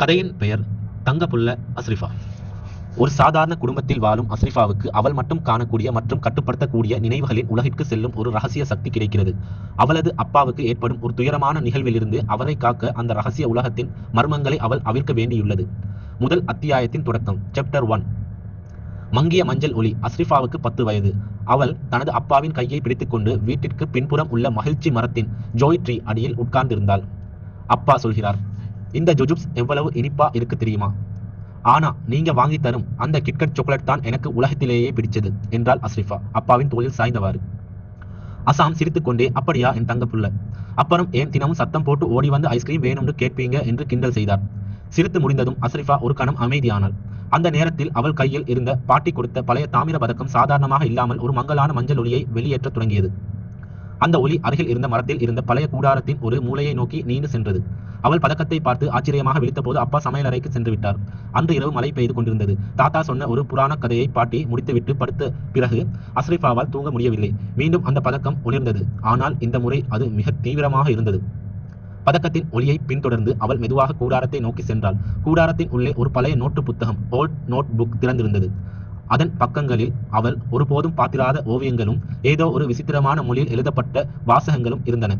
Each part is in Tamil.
கதையின் பெயர் தங்கப்புள்ள அஸ்ரிஃபா. ஒரு சாதாரண குடும்பத்தில் வாழும் அஸ்ரிஃபாவுக்கு அவள் மட்டும் காணக்கூடிய மற்றும் கட்டுப்படுத்தக்கூடிய நினைவுகளின் உலகிற்கு செல்லும் ஒரு ரகசிய சக்தி கிடைக்கிறது. அவளது அப்பாவுக்கு ஏற்படும் ஒரு துயரமான நிகழ்விலிருந்து அவரை காக்க அந்த ரகசிய உலகத்தின் மர்மங்களை அவள் அவிழ்க்க வேண்டியுள்ளது. முதல் அத்தியாயத்தின் தொடக்கம் சாப்டர் ஒன் மங்கிய மஞ்சள் ஒளி அஸ்ரிஃபாவுக்கு பத்து வயது. அவள் தனது அப்பாவின் கையை பிடித்துக்கொண்டு வீட்டிற்கு பின்புறம் உள்ள மகிழ்ச்சி மரத்தின் ஜோய் ட்ரீ அடியில் உட்கார்ந்திருந்தாள். அப்பா சொல்கிறார் இந்த ஜுஜுப்ஸ் எவ்வளவு இனிப்பா இருக்கு தெரியுமா? ஆனா நீங்க வாங்கி தரும் அந்த கிட்கட் சாக்லேட் தான் எனக்கு உலகத்திலேயே பிடிச்சது என்றாள் அஸ்ரிஃபா அப்பாவின் தோளில் சாய்ந்தவாறு. அசாம் சிரித்துக்கொண்டே அப்படியா என் தங்க புள்ள? அப்புறம் ஏன் தினமும் சத்தம் போட்டு ஓடி வந்து ஐஸ்கிரீம் வேணும்னு கேட்பீங்க? என்று கிண்டல் செய்தார். சிரித்து முடிந்ததும் அஸ்ரிஃபா ஒரு கணம் அமைதியானாள். அந்த நேரத்தில் அவள் கையில் இருந்த பாட்டி கொடுத்த பழைய தாமிர பதக்கம் சாதாரணமாக இல்லாமல் ஒரு மங்கலான மஞ்சள் ஒளியை வெளியேற்றத் தொடங்கியது. அந்த ஒளி அருகில் இருந்த மரத்தில் இருந்த பழைய கூடாரத்தின் ஒரு மூலையை நோக்கி நீண்டு சென்றது. அவள் பதக்கத்தை பார்த்து ஆச்சரியமாக விழித்தபோது அப்பா சமையலறைக்கு சென்று விட்டார். அன்று இரவு மழை பெய்து கொண்டிருந்தது. தாத்தா சொன்ன ஒரு புராண கதையை பாட்டி முடித்துவிட்டு படுத்த பிறகு அஸ்ரிஃபாவால் தூங்க முடியவில்லை. மீண்டும் அந்த பதக்கம் ஒளிர்ந்தது. ஆனால் இந்த முறை அது மிக தீவிரமாக இருந்தது. பதக்கத்தின் ஒளியை பின்தொடர்ந்து அவள் மெதுவாக கூடாரத்தை நோக்கி சென்றாள். கூடாரத்தின் உள்ளே ஒரு பழைய நோட்டு புத்தகம் ஓல்ட் நோட் புக் திறந்திருந்தது. அதன் பக்கங்களில் அவள் ஒருபோதும் பார்த்திராத ஓவியங்களும் ஏதோ ஒரு விசித்திரமான மொழியில் எழுதப்பட்ட வாசகங்களும் இருந்தன.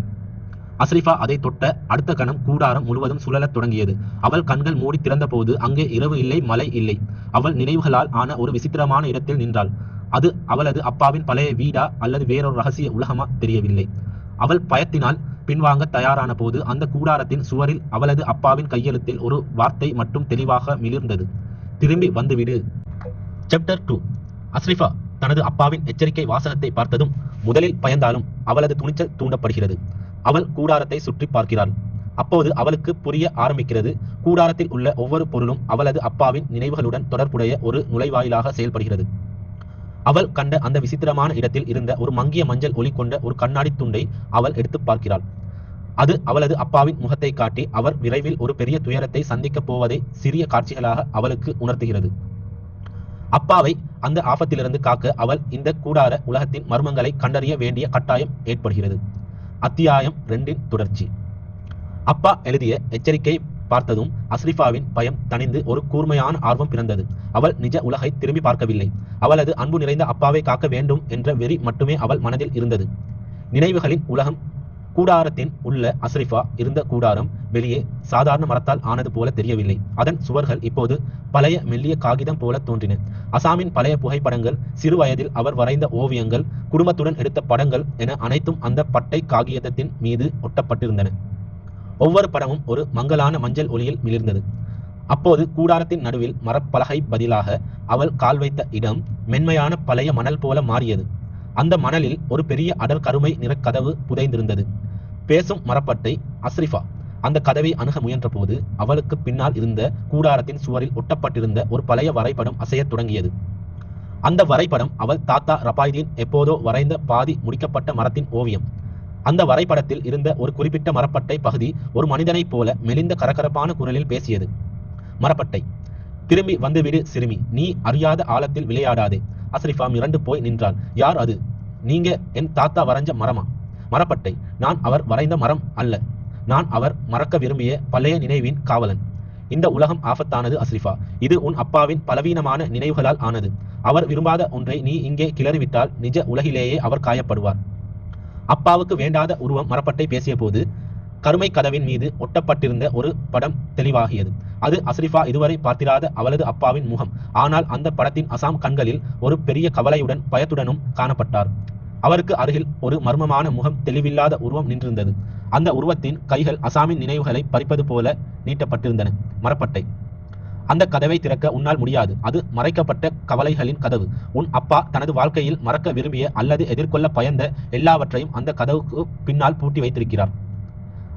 அஸ்ரிஃபா அதை தொட்ட அடுத்த கணம் கூடாரம் முழுவதும் சுழலத் தொடங்கியது. அவள் கண்கள் மூடி திறந்தபோது அங்கே இரவு இல்லை மழை இல்லை. அவள் நினைவுகளால் ஆன ஒரு விசித்திரமான இடத்தில் நின்றாள். அது அவளது அப்பாவின் பழைய வீடா அல்லது வேறொரு ரகசிய உலகமா தெரியவில்லை. அவள் பயத்தினால் பின்வாங்க தயாரான போது அந்த கூடாரத்தின் சுவரில் அவளது அப்பாவின் கையெழுத்தில் ஒரு வார்த்தை மட்டும் தெளிவாக மிளிர்ந்தது. திரும்பி வந்துவிடு. சாப்டர் டூ அஸ்ரிஃபா தனது அப்பாவின் எச்சரிக்கை வாசகத்தை பார்த்ததும் முதலில் பயந்தாலும் அவளது துணிச்சல் தூண்டப்படுகிறது. அவள் கூடாரத்தை சுற்றி பார்க்கிறாள் அப்போது அவளுக்கு புரிய ஆரம்பிக்கிறது. கூடாரத்தில் உள்ள ஒவ்வொரு பொருளும் அவளது அப்பாவின் நினைவுகளுடன் தொடர்புடைய ஒரு நுழைவாயிலாக செயல்படுகிறது. அவள் கண்ட அந்த விசித்திரமான இடத்தில் இருந்த ஒரு மங்கிய மஞ்சள் ஒளி கொண்ட ஒரு கண்ணாடி துண்டை அவள் எடுத்து பார்க்கிறாள். அது அவளது அப்பாவின் முகத்தை காட்டி அவர் விரைவில் ஒரு பெரிய துயரத்தை சந்திக்கப் போவதை சிறிய காட்சிகளாக அவளுக்கு உணர்த்துகிறது. அப்பாவை அந்த ஆபத்திலிருந்து காக்க அவள் இந்த கூடார உலகத்தின் மர்மங்களை கண்டறிய வேண்டிய கட்டாயம் ஏற்படுகிறது. அத்தியாயம் ரெண்டின் தொடர்ச்சி. அப்பா எழுதிய எச்சரிக்கை பார்த்ததும் அஸ்ரிஃபாவின் பயம் தணிந்து ஒரு கூர்மையான ஆர்வம் பிறந்தது. அவள் நிஜ உலகை திரும்பி பார்க்கவில்லை. அவளது அன்பு நிறைந்த அப்பாவை காக்க வேண்டும் என்ற வெறி மட்டுமே அவள் மனதில் இருந்தது. நினைவுகளின் உலகம் கூடாரத்தின் உள்ள அஸ்ரிஃபா இருந்த கூடாரம் வெளியே சாதாரண மரத்தால் ஆனது போல தெரியவில்லை. அதன் சுவர்கள் இப்போது பழைய மெல்லிய காகிதம் போல தோன்றின. அசாமின் பழைய புகைப்படங்கள் சிறு வயதில் அவர் வரைந்த ஓவியங்கள் குடும்பத்துடன் எடுத்த படங்கள் என அனைத்தும் அந்த பட்டை காகிதத்தின் மீது ஒட்டப்பட்டிருந்தன. ஒவ்வொரு படமும் ஒரு மங்கலான மஞ்சள் ஒளியில் மிளிர்ந்தது. அப்போது கூடாரத்தின் நடுவில் மரப்பலகை பதிலாக அவள் கால் வைத்த இடம் மென்மையான பழைய மணல் போல மாறியது. அந்த மணலில் ஒரு பெரிய அடர் கருமை நிற கதவு புதைந்திருந்தது. பேசும் மரப்பட்டை அஸ்ரிஃபா. அந்த கதவை அணுக முயன்ற போது அவளுக்கு பின்னால் இருந்த கூடாரத்தின் சுவரில் ஒட்டப்பட்டிருந்த ஒரு பழைய வரைபடம் அசையத் தொடங்கியது. அந்த வரைபடம் அவள் தாத்தா ரபாய்தீன் எப்போதோ வரைந்த பாதி முடிக்கப்பட்ட மரத்தின் ஓவியம். அந்த வரைபடத்தில் இருந்த ஒரு குறிப்பிட்ட மரப்பட்டை பகுதி ஒரு மனிதனைப் போல மெலிந்த கரகரப்பான குரலில் பேசியது. மரப்பட்டை திரும்பி வந்துவிடு சிறுமி நீ அறியாத ஆழத்தில் விளையாடாதே. அஸ்ரிஃபா மிரண்டு போய் நின்றாள். யார் அது? நீங்க என் தாத்தா வரைஞ்ச மரமா? மரப்பட்டை. நான் அவர் வரைந்த மரம் அல்ல. நான் அவர் மறக்க விரும்பிய பழைய நினைவின் காவலன். இந்த உலகம் ஆபத்தானது அஸ்ரிஃபா. இது உன் அப்பாவின் பலவீனமான நினைவுகளால் ஆனது. அவர் விரும்பாத ஒன்றை நீ இங்கே கிளறிவிட்டால் நிஜ உலகிலேயே அவர் காயப்படுவார். அப்பாவுக்கு வேண்டாத உருவம் மரப்பட்டை பேசிய போது கருமை கதவின் மீது ஒட்டப்பட்டிருந்த ஒரு படம் தெளிவாகியது. அது அஸ்ரிஃபா இதுவரை பார்த்திராத அவளது அப்பாவின் முகம். ஆனால் அந்த படத்தின் அசாம் கண்களில் ஒரு பெரிய கவலையுடன் பயத்துடனும் காணப்பட்டார். அவருக்கு அருகில் ஒரு மர்மமான முகம் தெளிவில்லாத உருவம் நின்றிருந்தது. அந்த உருவத்தின் கைகள் அசாமின் நினைவுகளை பறிப்பது போல நீட்டப்பட்டிருந்தன. மரப்பட்டை. அந்த கதவை திறக்க உன்னால் முடியாது. அது மறைக்கப்பட்ட கவலைகளின் கதவு. உன் அப்பா தனது வாழ்க்கையில் மறக்க விரும்பிய அல்லது எதிர்கொள்ள பயந்த எல்லாவற்றையும் அந்த கதவுக்கு பின்னால் பூட்டி வைத்திருக்கிறார்.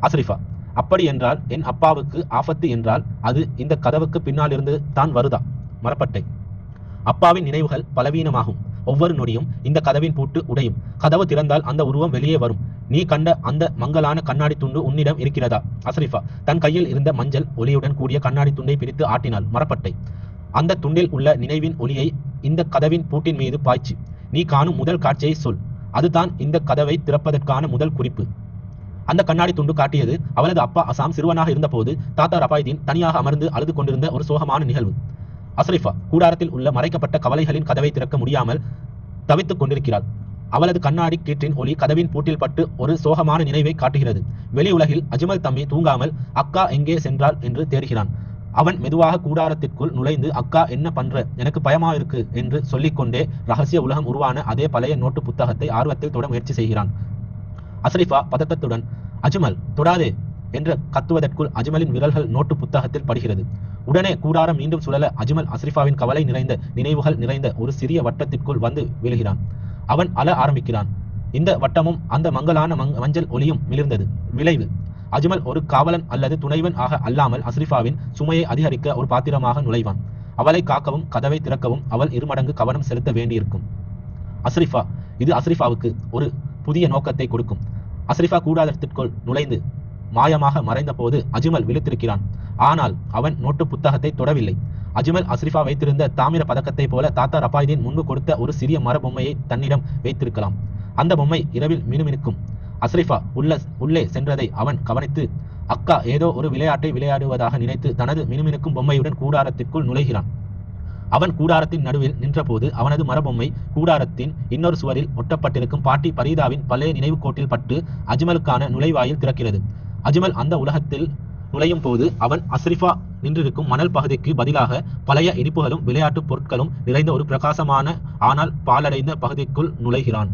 அஸ்ரிஃபா. அப்படி என்றால் என் அப்பாவுக்கு ஆபத்து என்றால் அது இந்த கதவுக்கு பின்னால் இருந்து தான் வருதா? மரப்பட்டை. அப்பாவின் நினைவுகள் பலவீனமாகும். ஒவ்வொரு நொடியும் இந்த கதவின் பூட்டு உடையும். கதவு திறந்தால் அந்த உருவம் வெளியே வரும். நீ கண்ட அந்த மங்கலான கண்ணாடி துண்டு உன்னிடம் இருக்கிறதா? அசரிஃபா தன் கையில் இருந்த மஞ்சள் ஒளியுடன் கூடிய கண்ணாடி துண்டை பிரித்து ஆட்டினாள். மரப்பட்டை. அந்த துண்டில் உள்ள நினைவின் ஒளியை இந்த கதவின் பூட்டின் மீது பாய்ச்சி நீ காணும் முதல் காட்சியை சொல். அதுதான் இந்த கதவை திறப்பதற்கான முதல் குறிப்பு. அந்த கண்ணாடி துண்டு காட்டியது அவளது அப்பா அசாம் சிறுவனாக இருந்தபோது தாத்தா ரபாய்தீன் தனியாக அமர்ந்து அழுது கொண்டிருந்த ஒரு சோகமான நிகழ்வு. அஸ்ரிஃபா கூடாரத்தில் உள்ள மறைக்கப்பட்ட கவலைகளின் கதவை திறக்க முடியாமல் தவித்துக் கொண்டிருக்கிறாள். அவளது கண்ணாடி கீற்றின் ஒளி கதவின் பூட்டில் பட்டு ஒரு சோகமான நினைவை காட்டுகிறது. வெளி உலகில் அஜ்மல் தம்பி தூங்காமல் அக்கா எங்கே சென்றாள்? என்று தேடுகிறான். அவன் மெதுவாக கூடாரத்திற்குள் நுழைந்து அக்கா என்ன பண்ற? எனக்கு பயமா இருக்கு என்று சொல்லிக்கொண்டே ரகசிய உலகம் உருவான அதே பழைய நோட்டு புத்தகத்தை ஆர்வத்தில் தொட முயற்சி செய்கிறான். அஸ்ரிஃபா பதட்டத்துடன் அஜ்மல் தொடாதே என்று கத்துவதற்குள் அஜ்மலின் விரல்கள் நோட்டு புத்தகத்தில் படுகிறது. உடனே கூடாரம் மீண்டும் சுழல அஜ்மல் அஸ்ரிஃபாவின் கவலை நிறைந்த நினைவுகள் நிறைந்த ஒரு சிறிய வட்டத்திற்குள் வந்து விழுகிறான். அவன் அல ஆரம்பிக்கிறான். இந்த வட்டமும் அந்த மங்கலான மங் மஞ்சள் ஒளியும் மிளிர்ந்தது. விளைவு. அஜ்மல் ஒரு காவலன் அல்லது துணைவன் ஆக அல்லாமல் அஸ்ரிஃபாவின் சுமையை அதிகரிக்க ஒரு பாத்திரமாக நுழைவான். அவளை காக்கவும் கதவை திறக்கவும் அவள் இருமடங்கு கவனம் செலுத்த வேண்டியிருக்கும். அஸ்ரிஃபா. இது அஸ்ரிஃபாவுக்கு ஒரு புதிய நோக்கத்தை கொடுக்கும். அஸ்ரிஃபா கூடாரத்திற்குள் நுழைந்து மாயமாக மறைந்த போது அஜ்மல் விழுத்திருக்கிறான். ஆனால் அவன் நோட்டு புத்தகத்தை தொடவில்லை. அஜ்மல் அஸ்ரிஃபா வைத்திருந்த தாமிர பதக்கத்தை போல தாத்தா ரபாயுதீன் முன்பு கொடுத்த ஒரு சிறிய மர பொம்மையை தன்னிடம் வைத்திருக்கலாம். அந்த பொம்மை இரவில் மினுமினுக்கும். அஸ்ரிஃபா உள்ள உள்ளே சென்றதை அவன் கவனித்து அக்கா ஏதோ ஒரு விளையாட்டை விளையாடுவதாக நினைத்து தனது மினுமினுக்கும் பொம்மையுடன் கூடாரத்திற்குள் நுழைகிறான். அவன் கூடாரத்தின் நடுவில் நின்றபோது அவனது மரபொம்மை கூடாரத்தின் இன்னொரு சுவரில் ஒட்டப்பட்டிருக்கும் பாட்டி பரீதாவின் பழைய நினைவு கோட்டில் பட்டு அஜ்மலுக்கான நுழைவாயில் திறக்கிறது. அஜ்மல் அந்த உலகத்தில் நுழையும் போது அவன் அஸ்ரிஃபா நின்றிருக்கும் மணல் பகுதிக்கு பதிலாக பழைய இனிப்புகளும் விளையாட்டுப் பொருட்களும் நிறைந்த ஒரு பிரகாசமான ஆனால் பாலடைந்த பகுதிக்குள் நுழைகிறான்.